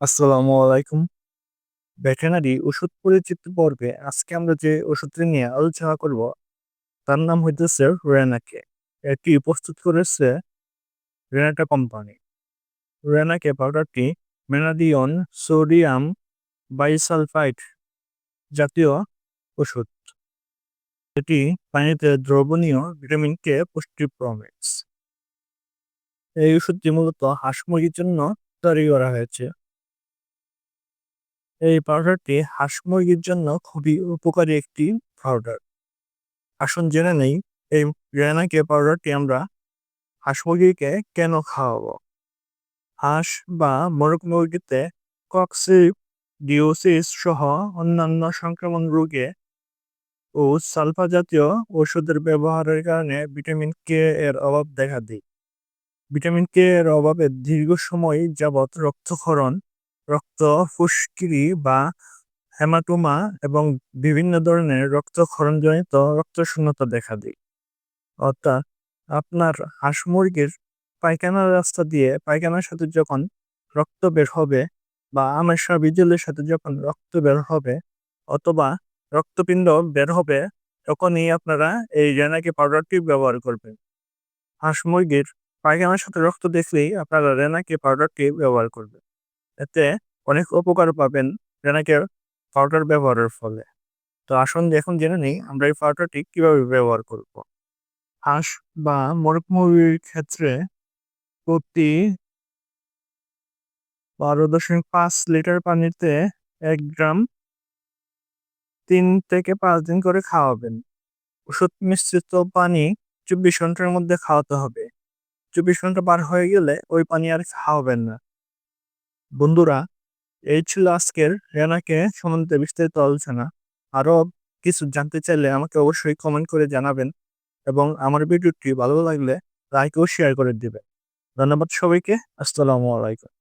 আসসালামু আলাইকুম। ভেটেরিনারি ওষুধ পরিচিত পর্বে আজকে আমরা যে ওষুধটি নিয়ে আলোচনা করব, তার নাম হইতেছে রেনাকে এটি প্রস্তুত করেছে রেনাটা কোম্পানি রেনাকে পাউডারটি মেনাডিয়ন সোডিয়াম বাইসালফাইড জাতীয় ওষুধ। এটি পানিতে দ্রবণীয় ভিটামিন কে পুষ্টি প্রমিক্স এই ওষুধটি মূলত হাঁস মুরগির জন্য তৈরি করা হয়েছে। এই পাউডারটি হাঁস মুরগির জন্য খুবই উপকারী একটি পাউডার। আসুন জেনে নেই, এই রেনাকে পাউডারটি আমরা হাঁস মুরগিকে কেন খাওয়াবো? হাঁস বা মোরগ মুরগিতে কক্সিপ ডিওসিস সহ অন্যান্য সংক্রমণ রোগে ও সালফা জাতীয় ওষুধের ব্যবহারের কারণে ভিটামিন কে এর অভাব দেখা দেয়। ভিটামিন কে এর অভাবে দীর্ঘ সময় যাবৎ রক্তক্ষরণ রক্ত, ফুসকিরি বা হেমাটোমা এবং বিভিন্ন ধরনের রক্তক্ষরণজনিত রক্তশূন্যতা দেখা দেয়। অর্থাৎ আপনার হাঁস মুরগির পায়খানার রাস্তা দিয়ে পায়খানার সাথে যখন রক্ত বের হবে বা আমেশা বিজলের সাথে যখন রক্ত বের হবে অথবা রক্তপিণ্ড বের হবে, তখনই আপনারা এই রেনাকি পাউডারটি ব্যবহার করবেন। হাঁস মুরগির পায়খানার সাথে রক্ত দেখলেই আপনারা রেনাকি পাউডারটি ব্যবহার করবেন। এতে অনেক উপকার পাবেন রেনাকে পাউডার ব্যবহারের ফলে। তো আসুন এখন জেনে নিই আমরা এই পাউডারটি কীভাবে ব্যবহার করব। হাঁস বা মোরগ মুরগির ক্ষেত্রে প্রতি বারো দশমিক পাঁচ লিটার পানিতে এক গ্রাম তিন থেকে পাঁচ দিন করে খাওয়াবেন। ওষুধ মিশ্রিত পানি চব্বিশ ঘণ্টার মধ্যে খাওয়াতে হবে। চব্বিশ ঘণ্টা পার হয়ে গেলে ওই পানি আর খাওয়াবেন না। বন্ধুরা, এই ছিল আজকের রেনাকে সম্বন্ধে বিস্তারিত আলোচনা। আরও কিছু জানতে চাইলে আমাকে অবশ্যই কমেন্ট করে জানাবেন এবং আমার ভিডিওটি ভালো লাগলে লাইক ও শেয়ার করে দিবে ধন্যবাদ সবাইকে, আসসালামু আলাইকুম।